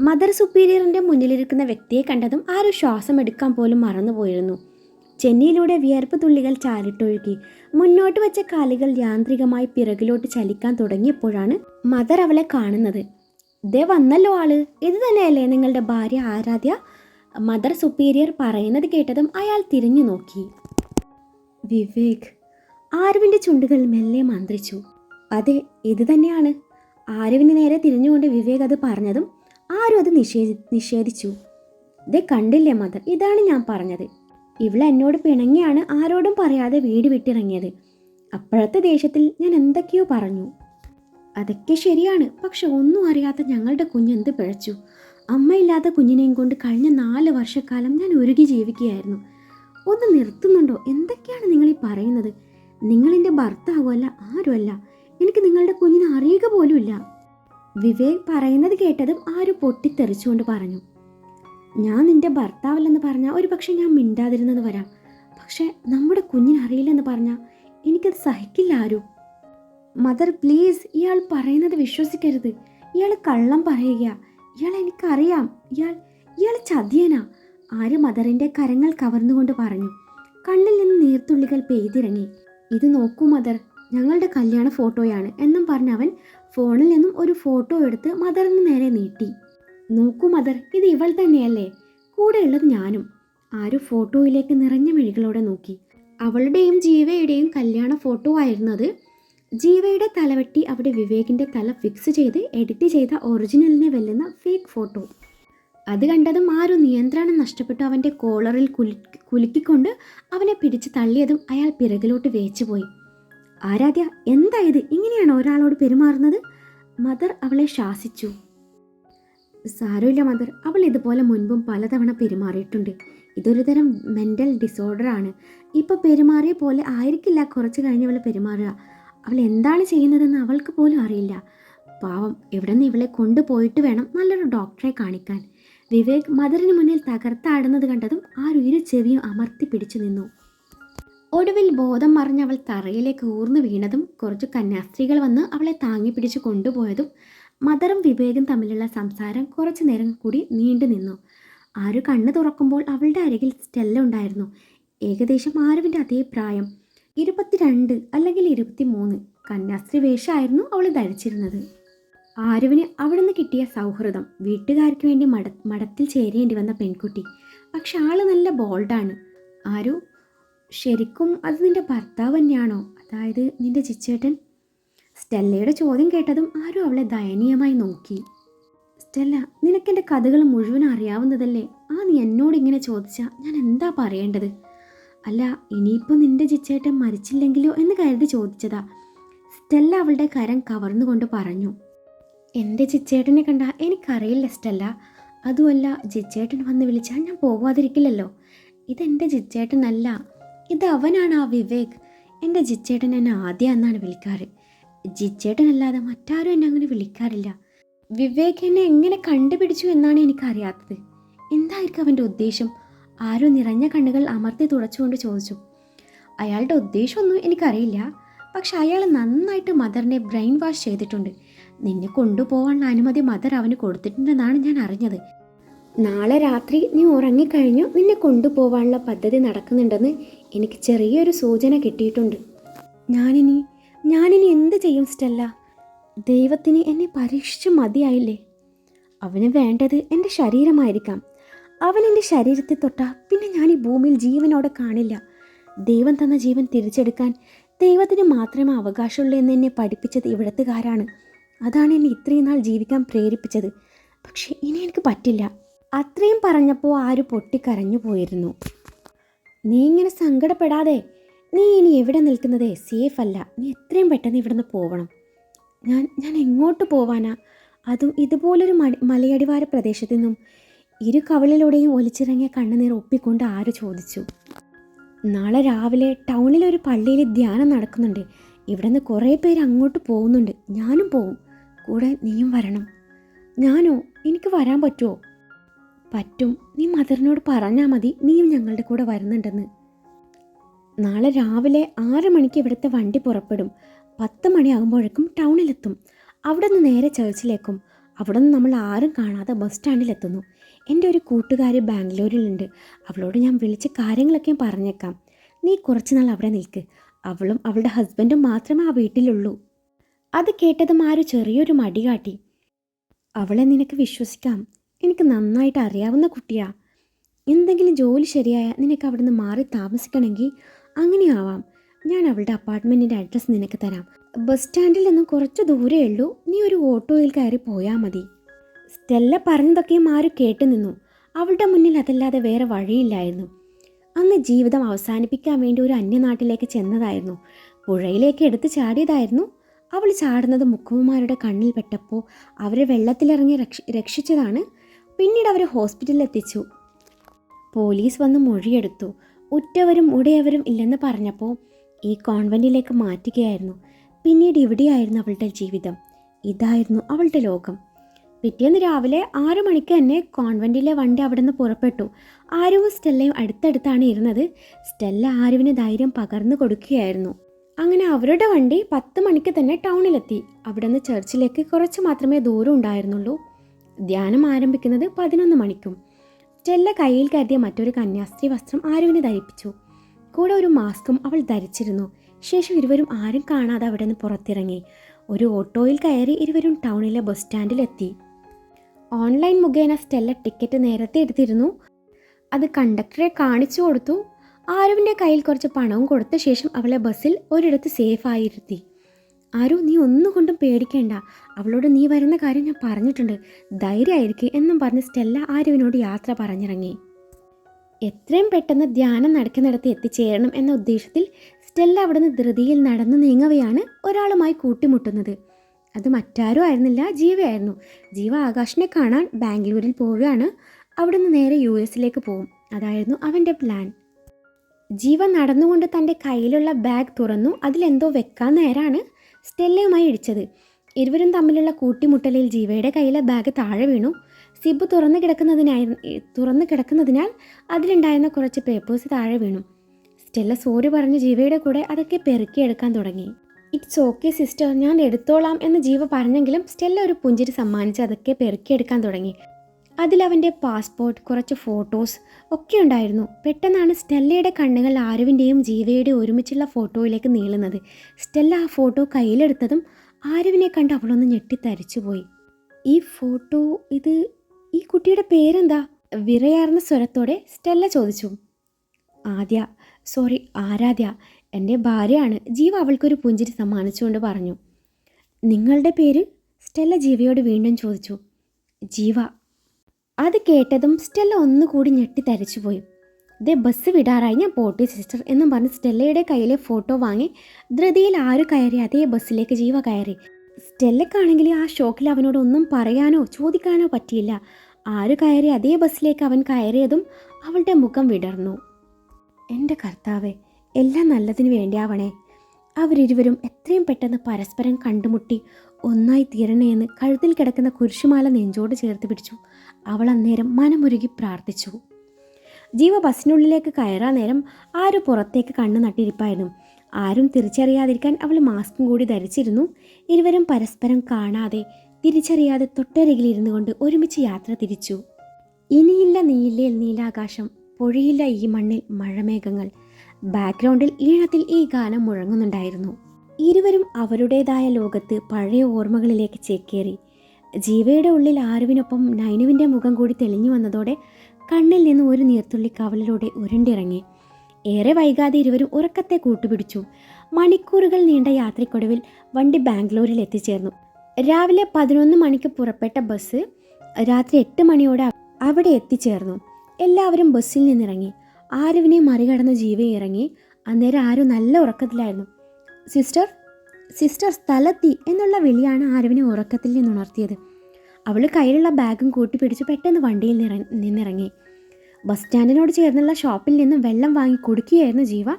Mother സുപ്പീരിയറിന്റെ മുന്നിലിരിക്കുന്ന വ്യക്തിയെ കണ്ടതും ആരും ശ്വാസം എടുക്കാൻ പോലും മറന്നുപോയിരുന്നു ചെന്നിയിലൂടെ വിയർപ്പ് തുള്ളികൾ ചാരിട്ടൊഴുകി മുന്നോട്ട് വെച്ച കാലുകൾ യാന്ത്രികമായി പിറകിലോട്ട് ചലിക്കാൻ തുടങ്ങിയപ്പോഴാണ് മദർ അവളെ കാണുന്നത്. ദേ വന്നല്ലോ ആൾ. ഇത് തന്നെയല്ലേ നിങ്ങളുടെ ഭാര്യ ആരാധ്യ? മദർ സുപ്പീരിയർ പറയുന്നത് കേട്ടതും അയാൾ തിരിഞ്ഞു നോക്കി. വിവേക് ആരുവിന്റെ ചുണ്ടുകൾ മെല്ലെ മന്ത്രിച്ചു. അതെ ഇത് തന്നെയാണ്. ആരുവിന് നേരെ തിരിഞ്ഞുകൊണ്ട് വിവേക് അത് പറഞ്ഞതും ആരും അത് നിഷേധി നിഷേധിച്ചു. ദേ കണ്ടില്ലേ മദർ ഇതാണ് ഞാൻ പറഞ്ഞത്. ഇവൾ എന്നോട് പിണങ്ങിയാണ് ആരോടും പറയാതെ വീട് വിട്ടിറങ്ങിയത്. അപ്പോഴത്തെ ദേഷ്യത്തിൽ ഞാൻ എന്തൊക്കെയോ പറഞ്ഞു. അതൊക്കെ ശരിയാണ് പക്ഷെ ഒന്നും അറിയാത്ത ഞങ്ങളുടെ കുഞ്ഞ് എന്ത് പിഴച്ചു. അമ്മയില്ലാത്ത കുഞ്ഞിനെയും കൊണ്ട് കഴിഞ്ഞ നാല് വർഷക്കാലം ഞാൻ ഒരുകി ജീവിക്കുകയായിരുന്നു. ഒന്ന് നിർത്തുന്നുണ്ടോ? എന്തൊക്കെയാണ് നിങ്ങൾ ഈ പറയുന്നത്? നിങ്ങളെന്റെ ഭർത്താവുമല്ല ആരുമല്ല. എനിക്ക് നിങ്ങളുടെ കുഞ്ഞിനെ അറിയുക പോലുമില്ല. വിവേക് പറയുന്നത് കേട്ടതും ആരും പൊട്ടിത്തെറിച്ചുകൊണ്ട് പറഞ്ഞു ഞാൻ നിന്റെ ഭർത്താവല്ലെന്ന് പറഞ്ഞാൽ ഒരു പക്ഷെ ഞാൻ മിണ്ടാതിരുന്നത് വരാം. പക്ഷെ നമ്മുടെ കുഞ്ഞിന് അറിയില്ലെന്ന് പറഞ്ഞാൽ എനിക്കത് സഹിക്കില്ല ആരും. മദർ പ്ലീസ് ഇയാൾ പറയുന്നത് വിശ്വസിക്കരുത്. ഇയാൾ കള്ളം പറയുക ഇയാൾ എനിക്കറിയാം. ഇയാൾ ഇയാൾ ചതിയനാ. ആര് മദറിന്റെ കരങ്ങൾ കവർന്നുകൊണ്ട് പറഞ്ഞു. കണ്ണിൽ നിന്ന് നീർത്തുള്ളികൾ പെയ്തിറങ്ങി. ഇത് നോക്കൂ മദർ ഞങ്ങളുടെ കല്യാണ ഫോട്ടോയാണ് എന്നും പറഞ്ഞ് അവൻ ഫോണിൽ നിന്നും ഒരു ഫോട്ടോ എടുത്ത് മദറിന് നേരെ നീട്ടി. നോക്കൂ മദർ ഇത് ഇവൾ തന്നെയല്ലേ? കൂടെയുള്ളത് ഞാനും. ആരും ഫോട്ടോയിലേക്ക് നിറഞ്ഞ മിഴികളോടെ നോക്കി. അവളുടെയും ജീവയുടെയും കല്യാണ ഫോട്ടോ ആയിരുന്നത് ജീവയുടെ തലവെട്ടി അവിടെ വിവേകിന്റെ തല ഫിക്സ് ചെയ്ത് എഡിറ്റ് ചെയ്ത ഒറിജിനലിനെ വെല്ലുന്ന ഫേക്ക് ഫോട്ടോ അത് കണ്ടതും ആരും നിയന്ത്രണം നഷ്ടപ്പെട്ടു അവന്റെ കോളറിൽ കുലു കുലുക്കിക്കൊണ്ട് അവനെ പിടിച്ച് തള്ളിയതും അയാൾ പിറകിലോട്ട് വേച്ചുപോയി. ആരാധ്യ എന്തായത്? ഇങ്ങനെയാണ് ഒരാളോട് പെരുമാറുന്നത്? മദർ അവളെ ശാസിച്ചു. സാരമില്ല മദർ അവൾ ഇതുപോലെ മുൻപും പലതവണ പെരുമാറിയിട്ടുണ്ട്. ഇതൊരു തരം മെന്റൽ ഡിസോർഡർ ആണ്. ഇപ്പോൾ പെരുമാറിയ പോലെ ആയിരിക്കില്ല. കുറച്ച് കഴിഞ്ഞ് അവൾ പെരുമാറുക. അവൾ എന്താണ് ചെയ്യുന്നതെന്ന് അവൾക്ക് പോലും അറിയില്ല. പാവം എവിടെ നിന്ന് ഇവളെ കൊണ്ടുപോയിട്ട് വേണം നല്ലൊരു ഡോക്ടറെ കാണിക്കാൻ. വിവേക് മദറിന് മുന്നിൽ തകർത്താടുന്നത് കണ്ടതും ആ ഇരു ചെവിയും അമർത്തി പിടിച്ചു നിന്നു. ഒടുവിൽ ബോധം മറിഞ്ഞ് അവൾ തറയിലേക്ക് ഊർന്നു വീണതും കുറച്ച് കന്യാസ്ത്രീകൾ വന്ന് അവളെ താങ്ങി പിടിച്ച് കൊണ്ടുപോയതും മദറും വിവേകും തമ്മിലുള്ള സംസാരം കുറച്ചു നേരം കൂടി നീണ്ടു നിന്നു. ആരു കണ്ണു തുറക്കുമ്പോൾ അവളുടെ അരികിൽ സ്റ്റെല്ല ഉണ്ടായിരുന്നു. ഏകദേശം ആരുവിന്റെ അതേ പ്രായം. ഇരുപത്തിരണ്ട് അല്ലെങ്കിൽ ഇരുപത്തി മൂന്ന് കന്യാസ്ത്രീ വേഷമായിരുന്നു അവൾ ധരിച്ചിരുന്നത്. ആരുവിന് അവിടുന്ന് കിട്ടിയ സൗഹൃദം വീട്ടുകാർക്ക് വേണ്ടി മട മഠത്തിൽ ചേരേണ്ടി വന്ന പെൺകുട്ടി. പക്ഷെ ആൾ നല്ല ബോൾഡാണ് ആരു ശരിക്കും അത് നിന്റെ ഭർത്താവ് തന്നെയാണോ? അതായത് നിന്റെ ചിച്ചേട്ടൻ സ്റ്റെല്ലയുടെ ചോദ്യം കേട്ടതും ആരും അവളെ ദയനീയമായി നോക്കി. സ്റ്റെല്ല നിനക്കെന്റെ കഥകൾ മുഴുവൻ അറിയാവുന്നതല്ലേ? ആ നീ എന്നോട് ഇങ്ങനെ ചോദിച്ചാൽ ഞാൻ എന്താ പറയേണ്ടത്? അല്ല ഇനിയിപ്പോൾ നിന്റെ ചിച്ചേട്ടൻ മരിച്ചില്ലെങ്കിലോ എന്ന് കരുതി ചോദിച്ചതാ. സ്റ്റെല്ല അവളുടെ കരം കവർന്നുകൊണ്ട് പറഞ്ഞു. എന്റെ ചിച്ചേട്ടനെ കണ്ട എനിക്കറിയില്ല സ്റ്റെല്ല. അതുമല്ല ജിച്ചേട്ടൻ വന്ന് വിളിച്ചാൽ ഞാൻ പോവാതിരിക്കില്ലല്ലോ. ഇതെന്റെ ജിച്ചേട്ടനല്ല ഇത് അവനാണ് ആ വിവേക്. എന്റെ ജിച്ചേട്ടൻ എന്നെ ആദ്യം എന്നാണ് വിളിക്കാറ്. ജിച്ചേട്ടനല്ലാതെ മറ്റാരും എന്നെ അങ്ങനെ വിളിക്കാറില്ല. വിവേക് എന്നെ എങ്ങനെ കണ്ടുപിടിച്ചു എന്നാണ് എനിക്കറിയാത്തത്. എന്തായിരിക്കും അവന്റെ ഉദ്ദേശം? ആരോ നിറഞ്ഞ കണ്ണുകൾ അമർത്തി തുടച്ചുകൊണ്ട് ചോദിച്ചു. അയാളുടെ ഉദ്ദേശമൊന്നും എനിക്കറിയില്ല. പക്ഷെ അയാൾ നന്നായിട്ട് മദറിനെ ബ്രെയിൻ വാഷ് ചെയ്തിട്ടുണ്ട്. നിന്നെ കൊണ്ടുപോകാനുള്ള അനുമതി മദർ അവന് കൊടുത്തിട്ടുണ്ടെന്നാണ് ഞാൻ അറിഞ്ഞത്. നാളെ രാത്രി നീ ഉറങ്ങിക്കഴിഞ്ഞു നിന്നെ കൊണ്ടുപോകാനുള്ള പദ്ധതി നടക്കുന്നുണ്ടെന്ന് എനിക്ക് ചെറിയൊരു സൂചന കിട്ടിയിട്ടുണ്ട്. ഞാനിനി ഞാനിനി എന്ത് ചെയ്യും സ്റ്റെല്ല? ദൈവത്തിന് എന്നെ പരീക്ഷിച്ചു മതിയായില്ലേ? അവന് വേണ്ടത് എന്റെ ശരീരമായിരിക്കാം. അവൻ എന്റെ ശരീരത്തെ തൊട്ടാ പിന്നെ ഞാൻ ഈ ഭൂമിയിൽ ജീവനോടെ കാണില്ല. ദൈവം തന്ന ജീവൻ തിരിച്ചെടുക്കാൻ ദൈവത്തിന് മാത്രമേ അവകാശമുള്ളൂ എന്ന് എന്നെ പഠിപ്പിച്ചത് ഇവിടത്തുകാരാണ്. അതാണ് എന്നെ ഇത്രയും നാൾ ജീവിക്കാൻ പ്രേരിപ്പിച്ചത്. പക്ഷേ ഇനി എനിക്ക് പറ്റില്ല. അത്രയും പറഞ്ഞപ്പോൾ ആര് പൊട്ടിക്കരഞ്ഞു പോയിരുന്നു നീ ഇങ്ങനെ സങ്കടപ്പെടാതെ നീ ഇനി എവിടെ നിൽക്കുന്നതേ സേഫ് അല്ല. നീ എത്രയും പെട്ടെന്ന് ഇവിടുന്ന് പോകണം ഞാൻ ഞാൻ എങ്ങോട്ട് പോവാനാ? അതും ഇതുപോലൊരു മലയടിവാര പ്രദേശത്തു നിന്നും ഇരു കവളിലൂടെയും ഒലിച്ചിറങ്ങിയ കണ്ണുനീർ ഒപ്പിക്കൊണ്ട് ആര് ചോദിച്ചു? നാളെ രാവിലെ ടൗണിലൊരു പള്ളിയിൽ ധ്യാനം നടക്കുന്നുണ്ട്. ഇവിടെ നിന്ന് കുറേ പേര് അങ്ങോട്ട് പോകുന്നുണ്ട്. ഞാനും പോവും. കൂടെ നീയും വരണം. ഞാനോ? എനിക്ക് വരാൻ പറ്റുമോ പറ്റും. നീ മദറിനോട് പറഞ്ഞാൽ മതി. നീയും ഞങ്ങളുടെ കൂടെ വരുന്നുണ്ടെന്ന്. നാളെ രാവിലെ ആറ് മണിക്ക് ഇവിടുത്തെ വണ്ടി പുറപ്പെടും. പത്ത് മണിയാകുമ്പോഴേക്കും ടൗണിലെത്തും. അവിടെ നിന്ന് നേരെ ചേർച്ചിലേക്കും. അവിടെ നിന്ന് നമ്മൾ ആരും കാണാതെ ബസ് സ്റ്റാൻഡിലെത്തുന്നു. എന്റെ ഒരു കൂട്ടുകാരി ബാംഗ്ലൂരിലുണ്ട്. അവളോട് ഞാൻ വിളിച്ച് കാര്യങ്ങളൊക്കെ പറഞ്ഞേക്കാം. നീ കുറച്ച് നാൾ അവിടെ നിൽക്ക്. അവളും അവളുടെ ഹസ്ബൻഡും മാത്രമേ ആ വീട്ടിലുള്ളൂ. അത് കേട്ടതും ആരും ചെറിയൊരു മടി കാട്ടി. അവളെ നിനക്ക് വിശ്വസിക്കാം. എനിക്ക് നന്നായിട്ട് അറിയാവുന്ന കുട്ടിയാ. എന്തെങ്കിലും ജോലി ശരിയായ നിനക്ക് അവിടുന്ന് മാറി താമസിക്കണമെങ്കിൽ അങ്ങനെയാവാം. ഞാൻ അവളുടെ അപ്പാർട്ട്മെന്റിന്റെ അഡ്രസ്സ് നിനക്ക് തരാം. ബസ് സ്റ്റാൻഡിൽ നിന്ന് കുറച്ച് ദൂരേ ഉള്ളൂ. നീ ഒരു ഓട്ടോയിൽ കയറി പോയാൽ മതി. സ്റ്റെല്ല പറഞ്ഞതൊക്കെയും ആരും കേട്ടു നിന്നു. അവളുടെ മുന്നിൽ അതല്ലാതെ വേറെ വഴിയില്ലായിരുന്നു. അന്ന് ജീവിതം അവസാനിപ്പിക്കാൻ വേണ്ടി ഒരു അന്യനാട്ടിലേക്ക് ചെന്നതായിരുന്നു. പുഴയിലേക്ക് എടുത്ത് ചാടിയതായിരുന്നു. അവൾ ചാടുന്നത് മുക്കുവന്മാരുടെ കണ്ണിൽ പെട്ടപ്പോൾ അവരെ വെള്ളത്തിലിറങ്ങി രക്ഷ രക്ഷിച്ചതാണ്. പിന്നീട് അവർ ഹോസ്പിറ്റലിൽ എത്തിച്ചു. പോലീസ് വന്ന് മൊഴിയെടുത്തു. ഉറ്റവരും ഉടയവരും ഇല്ലെന്ന് പറഞ്ഞപ്പോൾ ഈ കോൺവെന്റിലേക്ക് മാറ്റുകയായിരുന്നു. പിന്നീട് ഇവിടെയായിരുന്നു അവളുടെ ജീവിതം. ഇതായിരുന്നു അവളുടെ ലോകം. പിറ്റേന്ന് രാവിലെ ആറു മണിക്ക് തന്നെ കോൺവെന്റിലെ വണ്ടി അവിടെ നിന്ന് പുറപ്പെട്ടു. ആരുവും സ്റ്റെല്ലയും അടുത്തടുത്താണ് ഇരുന്നത്. സ്റ്റെല്ല ആരുവിന് ധൈര്യം പകർന്നു കൊടുക്കുകയായിരുന്നു. അങ്ങനെ അവരുടെ വണ്ടി പത്ത് മണിക്ക് തന്നെ ടൗണിലെത്തി. അവിടെ നിന്ന് ചർച്ചിലേക്ക് കുറച്ച് മാത്രമേ ദൂരം ഉണ്ടായിരുന്നുള്ളൂ. ധ്യാനം ആരംഭിക്കുന്നത് പതിനൊന്ന് മണിക്കും. സ്റ്റെല്ല കയ്യിൽ കരുതിയ മറ്റൊരു കന്യാസ്ത്രീ വസ്ത്രം ആരുവിനെ ധരിപ്പിച്ചു. കൂടെ ഒരു മാസ്കും അവൾ ധരിച്ചിരുന്നു. ശേഷം ഇരുവരും ആരും കാണാതെ അവിടെ നിന്ന് പുറത്തിറങ്ങി. ഒരു ഓട്ടോയിൽ കയറി ഇരുവരും ടൗണിലെ ബസ് സ്റ്റാൻഡിലെത്തി. ഓൺലൈൻ മുഖേന സ്റ്റെല്ല ടിക്കറ്റ് നേരത്തെ എടുത്തിരുന്നു. അത് കണ്ടക്ടറെ കാണിച്ചു കൊടുത്തു. ആരുവിന്റെ കയ്യിൽ കുറച്ച് പണവും കൊടുത്ത ശേഷം അവളെ ബസ്സിൽ ഒരിടത്ത് സേഫായി ഇരുത്തി ആരു നീ ഒന്നുകൊണ്ടും പേടിക്കേണ്ട. അവളോട് നീ വരുന്ന കാര്യം ഞാൻ പറഞ്ഞിട്ടുണ്ട്. ധൈര്യമായിരിക്കും എന്നും പറഞ്ഞ് സ്റ്റെല്ല ആരുവിനോട് യാത്ര പറഞ്ഞിറങ്ങി. എത്രയും പെട്ടെന്ന് ധ്യാനം നടക്കുന്നിടത്ത് എത്തിച്ചേരണം എന്ന ഉദ്ദേശത്തിൽ സ്റ്റെല്ല അവിടുന്ന് ധൃതിയിൽ നടന്നു നീങ്ങവെയാണ് ഒരാളുമായി കൂട്ടിമുട്ടുന്നത്. അത് മറ്റാരും ആയിരുന്നില്ല ജീവയായിരുന്നു ജീവ ആകാശിനെ കാണാൻ ബാംഗ്ലൂരിൽ പോവുകയാണ്. അവിടുന്ന് നേരെ യു എസിലേക്ക് പോകും അതായിരുന്നു അവന്റെ പ്ലാൻ. ജീവ നടന്നുകൊണ്ട് തന്റെ കയ്യിലുള്ള ബാഗ് തുറന്നു. അതിലെന്തോ വെക്കാൻ നേരാണ്. സ്റ്റെല്ലയുമായി ഇടിച്ചത്. ഇരുവരും തമ്മിലുള്ള കൂട്ടിമുട്ടലിൽ ജീവയുടെ കയ്യിലെ ബാഗ് താഴെ വീണു. സിബ് തുറന്നു കിടക്കുന്നതിനായി തുറന്നു കിടക്കുന്നതിനാൽ അതിലുണ്ടായിരുന്ന കുറച്ച് പേപ്പേഴ്സ് താഴെ വീണു. സ്റ്റെല്ല സോറി പറഞ്ഞ് ജീവയുടെ കൂടെ അതൊക്കെ പെറുക്കിയെടുക്കാൻ തുടങ്ങി. ഇറ്റ്സ് ഓക്കെ സിസ്റ്റർ ഞാൻ എടുത്തോളാം എന്ന് ജീവ പറഞ്ഞെങ്കിലും സ്റ്റെല്ല ഒരു പുഞ്ചിരി സമ്മാനിച്ച് അതൊക്കെ പെറുക്കിയെടുക്കാൻ തുടങ്ങി. അതിലവന്റെ പാസ്പോർട്ട് കുറച്ച് ഫോട്ടോസ് ഒക്കെ ഉണ്ടായിരുന്നു. പെട്ടെന്നാണ് സ്റ്റെല്ലയുടെ കണ്ണുകൾ ആരുവിന്റെയും ജീവയുടെയും ഒരുമിച്ചുള്ള ഫോട്ടോയിലേക്ക് നീളുന്നത്. സ്റ്റെല്ല ആ ഫോട്ടോ കയ്യിലെടുത്തതും ആരുവിനെ കണ്ട് അവളൊന്ന് ഞെട്ടിത്തരിച്ചുപോയി. ഈ ഫോട്ടോ ഇത് ഈ കുട്ടിയുടെ പേരെന്താ? വിറയാർന്ന സ്വരത്തോടെ സ്റ്റെല്ല ചോദിച്ചു. ആദ്യ സോറി ആരാധ്യ എന്റെ ഭാര്യയാണ്. ജീവ അവൾക്കൊരു പുഞ്ചിരി സമ്മാനിച്ചുകൊണ്ട് പറഞ്ഞു. നിങ്ങളുടെ പേര്? സ്റ്റെല്ല ജീവയോട് വീണ്ടും ചോദിച്ചു. ജീവ അത് കേട്ടതും സ്റ്റെല്ല ഒന്നുകൂടി ഞെട്ടി തരിച്ചുപോയി. ദേ ബസ് വിടാറായി ഞാൻ പോട്ടെ സിസ്റ്റർ എന്നും പറഞ്ഞ് സ്റ്റെല്ലയുടെ കയ്യിലെ ഫോട്ടോ വാങ്ങി ധൃതിയിൽ ആര് കയറി അതേ ബസ്സിലേക്ക് ജീവ കയറി. സ്റ്റെല്ലക്കാണെങ്കിൽ ആ ഷോക്കിൽ അവനോട് ഒന്നും പറയാനോ ചോദിക്കാനോ പറ്റിയില്ല. ആര് കയറി അതേ ബസ്സിലേക്ക് അവൻ കയറിയതും അവളുടെ മുഖം വിടർന്നു. എന്റെ കർത്താവെ എല്ലാം നല്ലതിനു വേണ്ടിയാവണേ. അവരിരുവരും എത്രയും പെട്ടെന്ന് പരസ്പരം കണ്ടുമുട്ടി ഒന്നായി തീരണേ എന്ന് കഴുത്തിൽ കിടക്കുന്ന കുരിശുമാല നെഞ്ചോട് ചേർത്ത് പിടിച്ചു. അവൾ അന്നേരം മനമുരുകി പ്രാർത്ഥിച്ചു. ജീവ ബസ്സിനുള്ളിലേക്ക് കയറാൻ നേരം ആരും പുറത്തേക്ക് കണ്ണു നട്ടിരിപ്പായിരുന്നു. ആരും തിരിച്ചറിയാതിരിക്കാൻ അവൾ മാസ്കും കൂടി ധരിച്ചിരുന്നു. ഇരുവരും പരസ്പരം കാണാതെ തിരിച്ചറിയാതെ തൊട്ടരികിലിരുന്നു കൊണ്ട് ഒരുമിച്ച് യാത്ര തിരിച്ചു. ഇനിയില്ല നീയില്ലേ നീലാകാശം. പൊഴിയില്ല ഈ മണ്ണിൽ മഴമേഘങ്ങൾ. ബാക്ക്ഗ്രൗണ്ടിൽ ഈണത്തിൽ ഈ ഗാനം മുഴങ്ങുന്നുണ്ടായിരുന്നു. ഇരുവരും അവരുടേതായ ലോകത്ത് പഴയ ഓർമ്മകളിലേക്ക് ചേക്കേറി. ജീവയുടെ ഉള്ളിൽ ആരുവിനൊപ്പം നൈനുവിന്റെ മുഖം കൂടി തെളിഞ്ഞു വന്നതോടെ കണ്ണിൽ നിന്ന് ഒരു നീർത്തുള്ളി കവളിലൂടെ ഉരുണ്ടിറങ്ങി. ഏറെ വൈകാതെ ഇരുവരും ഉറക്കത്തെ കൂട്ടുപിടിച്ചു. മണിക്കൂറുകൾ നീണ്ട യാത്രക്കൊടുവിൽ വണ്ടി ബാംഗ്ലൂരിൽ എത്തിച്ചേർന്നു. രാവിലെ പതിനൊന്ന് മണിക്ക് പുറപ്പെട്ട ബസ് രാത്രി എട്ട് മണിയോടെ അവിടെ എത്തിച്ചേർന്നു. എല്ലാവരും ബസ്സിൽ നിന്നിറങ്ങി. ആരുവിനെ മറികടന്ന് ജീവ ഇറങ്ങി. അന്നേരം ആരും നല്ല ഉറക്കത്തിലായിരുന്നു. സിസ്റ്റർ സിസ്റ്റർ സ്ഥലത്തി എന്നുള്ള വിളിയാണ് ആരവിനെ ഉറക്കത്തിൽ നിന്നുണർത്തിയത്. അവൾ കയ്യിലുള്ള ബാഗും കൂട്ടിപ്പിടിച്ച് പെട്ടെന്ന് വണ്ടിയിൽ നിറ നിന്നിറങ്ങി. ബസ് സ്റ്റാൻഡിനോട് ചേർന്നുള്ള ഷോപ്പിൽ നിന്ന് വെള്ളം വാങ്ങി കുടിക്കുകയായിരുന്നു ജീവ.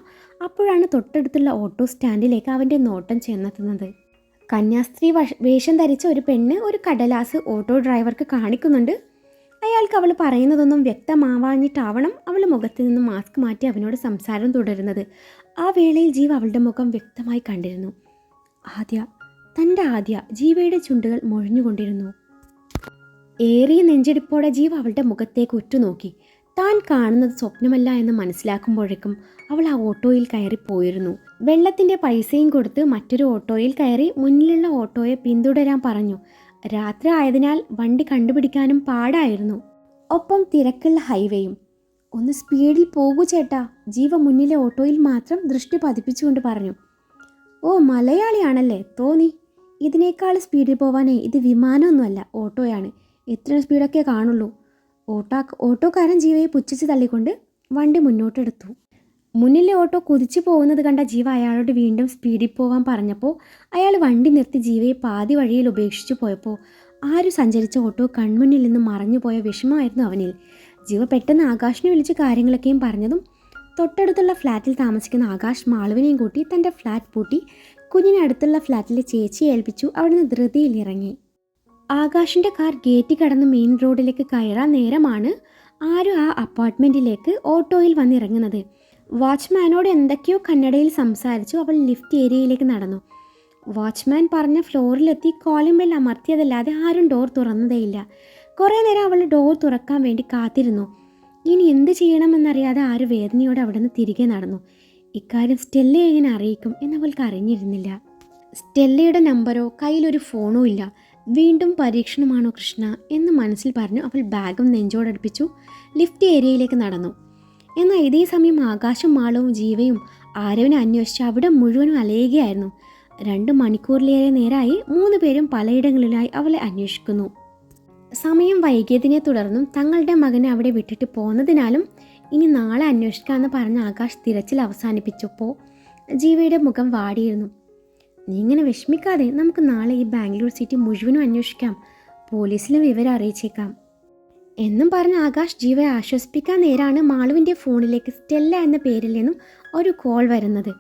അപ്പോഴാണ് തൊട്ടടുത്തുള്ള ഓട്ടോ സ്റ്റാൻഡിലേക്ക് അവന്റെ നോട്ടം ചെന്നെത്തുന്നത്. കന്യാസ്ത്രീ വഷ- ധരിച്ച ഒരു പെണ്ണ് ഒരു കടലാസ് ഓട്ടോ ഡ്രൈവർക്ക് കാണിക്കുന്നുണ്ട്. അയാൾക്ക് അവൾ പറയുന്നതൊന്നും വ്യക്തമാവാഞ്ഞിട്ടാവണം അവൾ മുഖത്ത് നിന്ന് മാസ്ക് മാറ്റി അവനോട് സംസാരം തുടരുന്നത്. ആ വേളയിൽ ജീവ അവളുടെ മുഖം വ്യക്തമായി കണ്ടിരുന്നു. ആദ്യ തന്റെ ആദ്യ ജീവയുടെ ചുണ്ടുകൾ മൊഴിഞ്ഞുകൊണ്ടിരുന്നു. ഏറിയ നെഞ്ചെടുപ്പോടെ ജീവ അവളുടെ മുഖത്തേക്ക് ഉറ്റുനോക്കി. താൻ കാണുന്നത് സ്വപ്നമല്ല എന്ന് മനസ്സിലാക്കുമ്പോഴേക്കും അവൾ ആ ഓട്ടോയിൽ കയറി പോയിരുന്നു. വെള്ളത്തിന്റെ പൈസയും കൊടുത്ത് മറ്റൊരു ഓട്ടോയിൽ കയറി മുന്നിലുള്ള ഓട്ടോയെ പിന്തുടരാൻ പറഞ്ഞു. രാത്രി ആയതിനാൽ വണ്ടി കണ്ടുപിടിക്കാനും പാടായിരുന്നു. ഒപ്പം തിരക്കുള്ള ഹൈവേയും. ഒന്ന് സ്പീഡിൽ പോകൂ ചേട്ടാ ജീവ മുന്നിലെ ഓട്ടോയിൽ മാത്രം ദൃഷ്ടി പതിപ്പിച്ചുകൊണ്ട് പറഞ്ഞു. ഓ മലയാളിയാണല്ലേ? തോന്നി. ഇതിനേക്കാൾ സ്പീഡിൽ പോവാനേ ഇത് വിമാനമൊന്നുമല്ല ഓട്ടോയാണ്. ഇത്ര സ്പീഡൊക്കെ കാണുള്ളൂ. ഓട്ടോ ഓട്ടോക്കാരൻ ജീവയെ പുച്ഛിച്ച് തള്ളിക്കൊണ്ട് വണ്ടി മുന്നോട്ടെടുത്തു. മുന്നിലെ ഓട്ടോ കുതിച്ചു പോകുന്നത് കണ്ട ജീവ അയാളോട് വീണ്ടും സ്പീഡിൽ പോകാൻ പറഞ്ഞപ്പോൾ അയാൾ വണ്ടി നിർത്തി ജീവയെ പാതി വഴിയിൽ ഉപേക്ഷിച്ചു പോയപ്പോൾ ആരും സഞ്ചരിച്ച ഓട്ടോ കൺമുന്നിൽ നിന്ന് മറഞ്ഞു പോയ വിഷമമായിരുന്നു അവനിൽ. ജീവ പെട്ടെന്ന് ആകാശിനെ വിളിച്ച് കാര്യങ്ങളൊക്കെയും പറഞ്ഞതും തൊട്ടടുത്തുള്ള ഫ്ലാറ്റിൽ താമസിക്കുന്ന ആകാശ് മാളുവിനെയും കൂട്ടി തന്റെ ഫ്ലാറ്റ് പൂട്ടി കുഞ്ഞിനെ അടുത്തുള്ള ഫ്ലാറ്റിലെ ചേച്ചിയെ ഏൽപ്പിച്ചു. അവിടുന്ന് ധൃതിയിൽ ഇറങ്ങി. ആകാശിന്റെ കാർ ഗേറ്റ് കടന്ന് മെയിൻ റോഡിലേക്ക് കയറാൻ നേരമാണ് ആരും ആ അപ്പാർട്ട്മെന്റിലേക്ക് ഓട്ടോയിൽ വന്നിറങ്ങുന്നത്. വാച്ച്മാനോട് എന്തൊക്കെയോ കന്നഡയിൽ സംസാരിച്ചു. അവൾ ലിഫ്റ്റ് ഏരിയയിലേക്ക് നടന്നു. വാച്ച്മാൻ പറഞ്ഞ ഫ്ലോറിലെത്തി കോളിംഗ് ബെൽ അമർത്തിയതല്ലാതെ ആരും ഡോർ തുറന്നതേയില്ല. കുറേ നേരം അവൾ ഡോർ തുറക്കാൻ വേണ്ടി കാത്തിരുന്നു. ഇനി എന്ത് ചെയ്യണമെന്നറിയാതെ ആര് വേദനയോടെ അവിടെ നിന്ന് തിരികെ നടന്നു. ഇക്കാര്യം സ്റ്റെല്ലയെ എങ്ങനെ അറിയിക്കും എന്ന് അവൾക്ക് അറിഞ്ഞിരുന്നില്ല. സ്റ്റെല്ലയുടെ നമ്പറോ കയ്യിലൊരു ഫോണോ ഇല്ല. വീണ്ടും പരീക്ഷണമാണോ കൃഷ്ണ എന്ന് മനസ്സിൽ പറഞ്ഞു അവൾ ബാഗും നെഞ്ചോടടുപ്പിച്ചു ലിഫ്റ്റ് ഏരിയയിലേക്ക് നടന്നു. എന്നാൽ ഇതേ സമയം ആകാശം മാളവും ജീവയും ആരവിനെ അന്വേഷിച്ച് അവിടെ മുഴുവനും അലയുകയായിരുന്നു. രണ്ട് മണിക്കൂറിലേറെ നേരമായി മൂന്ന് പേരും പലയിടങ്ങളിലായി അവളെ അന്വേഷിക്കുന്നു. സമയം വൈകിയതിനെ തുടർന്നും തങ്ങളുടെ മകനെ അവിടെ വിട്ടിട്ട് പോന്നതിനാലും ഇനി നാളെ അന്വേഷിക്കാമെന്ന് പറഞ്ഞ ആകാശ് തിരച്ചിൽ അവസാനിപ്പിച്ചപ്പോൾ ജീവയുടെ മുഖം വാടിയിരുന്നു. നീ ഇങ്ങനെ വിഷമിക്കാതെ നമുക്ക് നാളെ ഈ ബാംഗ്ലൂർ സിറ്റി മുഴുവനും അന്വേഷിക്കാം. പോലീസിലും വിവരം അറിയിച്ചേക്കാം. എന്നും പറഞ്ഞ ആകാശ് ജീവയെ ആശ്വസിപ്പിക്കാൻ നേരാണ് മാളുവിന്റെ ഫോണിലേക്ക് സ്റ്റെല്ല എന്ന പേരിൽ നിന്നും ഒരു കോൾ വരുന്നത്.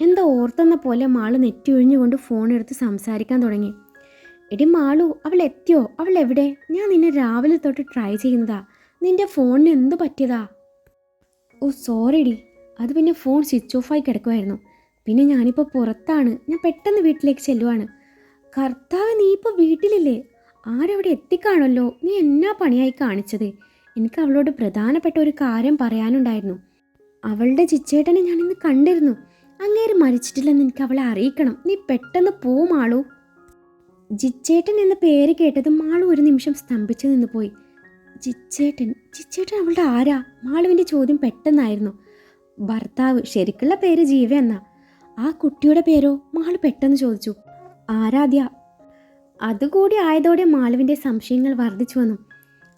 എന്തോ ഓർത്തെന്ന പോലെ മാളു നെറ്റി ഒഴിഞ്ഞുകൊണ്ട് ഫോൺ എടുത്ത് സംസാരിക്കാൻ തുടങ്ങി. എടി മാളു അവൾ എത്തിയോ? അവൾ എവിടെ? ഞാൻ നിന്നെ രാവിലെ തൊട്ട് ട്രൈ ചെയ്യുന്നതാ. നിന്റെ ഫോണിന് എന്ത് പറ്റിയതാ? ഓ സോറിടി അത് പിന്നെ ഫോൺ സ്വിച്ച് ഓഫ് ആയി കിടക്കുമായിരുന്നു പിന്നെ ഞാനിപ്പോൾ പുറത്താണ്. ഞാൻ പെട്ടെന്ന് വീട്ടിലേക്ക് ചെല്ലുവാണ്. കർത്താവ് നീ ഇപ്പോൾ വീട്ടിലില്ലേ? ആരവിടെ എത്തിക്കാണല്ലോ? നീ എന്നാ പണിയായി കാണിച്ചത്? എനിക്ക് അവളോട് പ്രധാനപ്പെട്ട ഒരു കാര്യം പറയാനുണ്ടായിരുന്നു. അവളുടെ ചിച്ചേട്ടനെ ഞാനിന്ന് കണ്ടിരുന്നു. അങ്ങേര് മരിച്ചിട്ടില്ലെന്ന് എനിക്ക് അവളെ അറിയിക്കണം. നീ പെട്ടെന്ന് പോ മാളു. ജിച്ചേട്ടൻ എന്ന പേര് കേട്ടത് മാളു ഒരു നിമിഷം സ്തംഭിച്ചു നിന്ന് പോയി ജിച്ചേട്ടൻ ജിച്ചേട്ടൻ അവളുടെ ആരാ? മാളുവിന്റെ ചോദ്യം പെട്ടെന്നായിരുന്നു. ഭർത്താവ് ശരിക്കുള്ള പേര് ജീവ എന്നാ. ആ കുട്ടിയുടെ പേരോ? മാളു പെട്ടെന്ന് ചോദിച്ചു. ആരാധ്യ? അതുകൂടി ആയതോടെ മാളുവിന്റെ സംശയങ്ങൾ വർദ്ധിച്ചു വന്നു.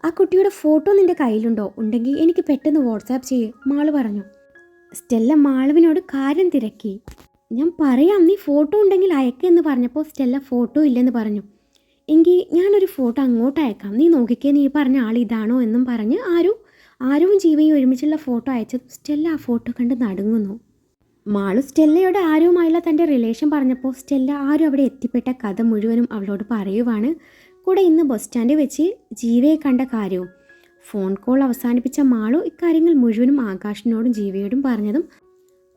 ആ കുട്ടിയുടെ ഫോട്ടോ നിന്റെ കയ്യിലുണ്ടോ? ഉണ്ടെങ്കിൽ എനിക്ക് പെട്ടെന്ന് വാട്സാപ്പ് ചെയ്യേ മാളു പറഞ്ഞു. സ്റ്റെല്ല മാളുവിനോട് കാര്യം തിരക്കി. ഞാൻ പറയാം നീ ഫോട്ടോ ഉണ്ടെങ്കിൽ അയക്കെന്ന് പറഞ്ഞപ്പോൾ സ്റ്റെല്ല ഫോട്ടോ ഇല്ലെന്ന് പറഞ്ഞു. എങ്കിൽ ഞാനൊരു ഫോട്ടോ അങ്ങോട്ട് അയക്കാം. നീ നോക്കിക്കേ നീ പറഞ്ഞ ആൾ ഇതാണോ എന്നും പറഞ്ഞ് ആരും ആരും ജീവയും ഒരുമിച്ചുള്ള ഫോട്ടോ അയച്ചത് സ്റ്റെല്ല ആ ഫോട്ടോ കണ്ട് നടങ്ങുന്നു. മാളു സ്റ്റെല്ലയോട് ആരുമായുള്ള തന്റെ റിലേഷൻ പറഞ്ഞപ്പോൾ സ്റ്റെല്ല ആരും അവിടെ എത്തിപ്പെട്ട കഥ മുഴുവനും അവളോട് പറയുവാണ്. കൂടെ ഇന്ന് ബസ് സ്റ്റാൻഡിൽ വെച്ച് ജീവയെ കണ്ട കാര്യവും. ഫോൺ കോൾ അവസാനിപ്പിച്ച മാളു ഇക്കാര്യങ്ങൾ മുഴുവനും ആകാശിനോടും ജീവയോടും പറഞ്ഞതും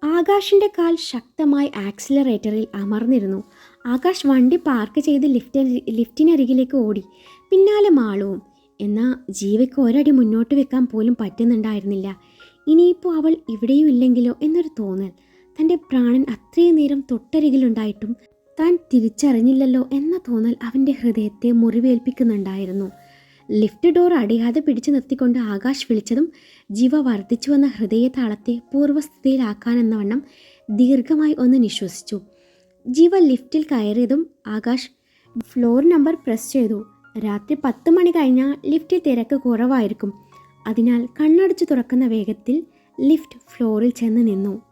ആകാശിന്റെ കാൽ ശക്തമായി ആക്സിലറേറ്ററിൽ അമർന്നിരുന്നു. ആകാശ് വണ്ടി പാർക്ക് ചെയ്ത് ലിഫ്റ്റ് ലിഫ്റ്റിനരികിലേക്ക് ഓടി. പിന്നാലെ മാളവും എന്നാൽ ജീവയ്ക്ക് ഒരടി മുന്നോട്ട് വെക്കാൻ പോലും പറ്റുന്നുണ്ടായിരുന്നില്ല. ഇനിയിപ്പോൾ അവൾ ഇവിടെയും ഇല്ലെങ്കിലോ? എന്നൊരു തോന്നൽ. തന്റെ പ്രാണൻ അത്രയും നേരം തൊട്ടരികിലുണ്ടായിട്ടും താൻ തിരിച്ചറിഞ്ഞില്ലല്ലോ എന്ന തോന്നൽ അവന്റെ ഹൃദയത്തെ മുറിവേൽപ്പിക്കുന്നുണ്ടായിരുന്നു. ലിഫ്റ്റ് ഡോർ അടിയാതെ പിടിച്ചു നിർത്തിക്കൊണ്ട് ആകാശ് വിളിച്ചതും ജീവ വർദ്ധിച്ചു വന്ന ഹൃദയതാളത്തെ പൂർവസ്ഥിതിയിലാക്കാനെന്നവണ്ണം ദീർഘമായി ഒന്ന് നിശ്വസിച്ചു. ജീവ ലിഫ്റ്റിൽ കയറിയതും ആകാശ് ഫ്ലോർ നമ്പർ പ്രസ് ചെയ്തു. രാത്രി പത്ത് മണി കഴിഞ്ഞാൽ ലിഫ്റ്റിൽ തിരക്ക് കുറവായിരിക്കും. അതിനാൽ കണ്ണടച്ചു തുറക്കുന്ന വേഗത്തിൽ ലിഫ്റ്റ് ഫ്ലോറിൽ ചെന്ന് നിന്നു.